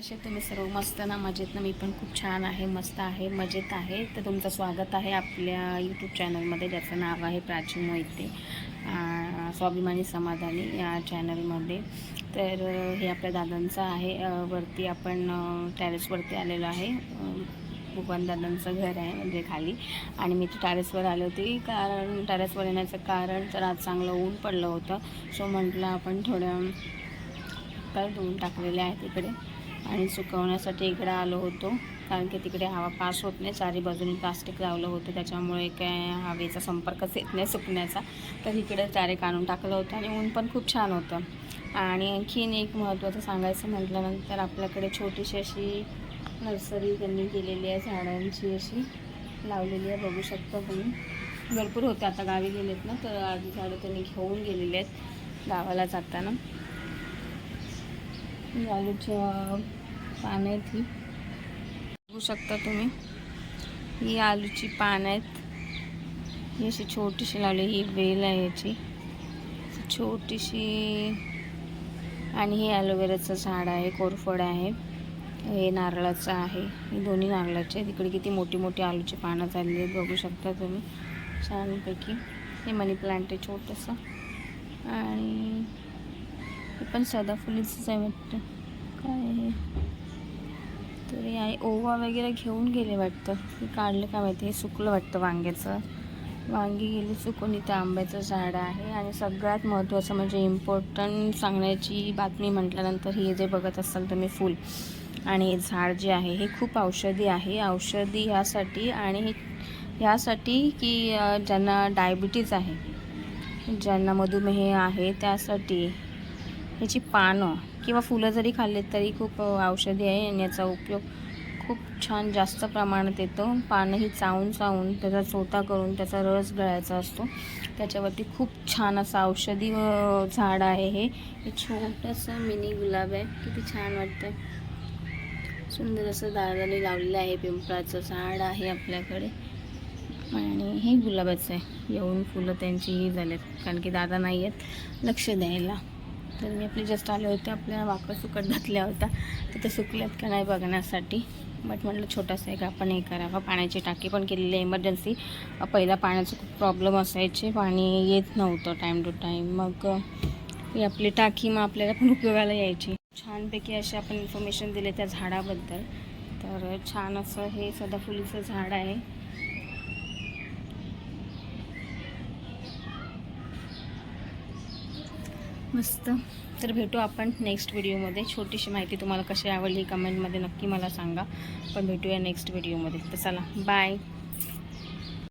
कसे तुम्ही सर्व? मस्त ना मजेत ना? मी पण खूप छान आहे मस्त आहे मजेत आहे. तर तुमचं स्वागत आहे आपल्या यूट्यूब चॅनलमध्ये ज्याचं नाव आहे प्राची मोहिते स्वाभिमानी समाधानी या चॅनलमध्ये तर हे आपल्या दादांचं आहे. वरती आपण टॅरेसवरती आलेलो आहे. भगवान दादांचं घर आहे म्हणजे खाली. आणि मी टॅरेसवर आले होते कारण टॅरेसवर येण्याचं कारण तर आज चांगलं ऊन पडलं होतं. सो म्हटलं आपण थोडं कर धुवून टाकलेले आहेत इकडे आणि सुकवण्यासाठी इकडं आलो होतो. कारण की तिकडे हवा पास होत नाही. चारी बाजूने प्लास्टिक लावलं होतं. त्याच्यामुळे काय हवेचा संपर्कच येत नाही सुकण्याचा. तर इकडे चारे काढून टाकलं होतं आणि ऊन पण खूप छान होतं. आणि आणखीन एक महत्त्वाचं सांगायचं म्हटल्यानंतर आपल्याकडे छोटीशी अशी नर्सरी त्यांनी केलेली आहे. झाडांची अशी लावलेली आहे. बघू शकता तुम्ही. भरपूर होते आता गावी गेलेत ना तर आधी झाडं त्यांनी घेऊन गेलेली आहेत गावाला जाताना. ही आलूची पानं आहेत ही. बघू शकता तुम्ही. ही आलूची पानं आहेत. ही अशी छोटीशी लावली ही वेल आहे याची. छोटीशी आणि हे ॲलोवेराचं झाड आहे कोरफड आहे. हे नारळाचं आहे. हे दोन्ही नारळाचे आहेत. इकडे किती मोठी मोठी आलूची पानं चालली आहेत बघू शकता तुम्ही. छानपैकी. हे मनी प्लांट आहे छोटंसं. आणि हे पण सदाफुलीचंच आहे वाटतं. काय आहे तरी आहे ओवा वगैरे घेऊन गेले वाटतं. हे काढलं काय माहिती? हे सुकलं वाटतं वांग्याचं. वांगी गेली सुकून इथं आंब्याचं झाड आहे. आणि सगळ्यात महत्त्वाचं म्हणजे इम्पॉर्टंट सांगण्याची बातमी म्हटल्यानंतर हे जे बघत असाल तुम्ही फूल आणि हे झाड जे आहे हे खूप औषधी आहे. औषधी ह्यासाठी आणि हे ह्यासाठी की ज्यांना डायबिटीज आहे ज्यांना मधुमेह आहे त्यासाठी याची पानं किंवा फुलं जरी खाल्लीत तरी खूप औषधी आहे आणि याचा उपयोग खूप छान जास्त प्रमाणात येतो. पानंही चावून चावून त्याचा चोथा करून त्याचा रस गळायचा असतो. त्याच्यावरती खूप छान असं औषधी झाड आहे हे. हे छोटंसं मिनी गुलाब आहे. किती छान वाटतं सुंदर असं दादाने लावलेलं आहे पिंपळाचं झाड आहे आपल्याकडे. आणि हे गुलाबाचं आहे. येऊन फुलं त्यांची ही झालेत. कारण की दादा नाही आहेत. लक्ष द्यायला. तर मी आपले जस्ट आले होते आपल्या वाकं सुकट घातल्या होता तर ते सुकल्यात का नाही बघण्यासाठी. बट म्हटलं छोटासा एक आपण हे करावं. पाण्याची टाकी पण केलेली आहे इमर्जन्सी पहिला पाण्याचं खूप प्रॉब्लेम असायचे पाणी येत नव्हतं टाईम टू टाईम मग ही आपली टाकी मग आपल्याला पण उपयोगाला यायची. छानपैकी असे आपण इन्फॉर्मेशन दिले त्या झाडाबद्दल. तर छान असं हे सदाफुलीचं झाड आहे. मस्त. तर भेटू आपण नेक्स्ट व्हिडिओमध्ये छोटीशी माहिती तुम्हाला कशी आवडली कमेंटमध्ये नक्की मला सांगा. पण भेटूया नेक्स्ट व्हिडिओमध्ये तर चला बाय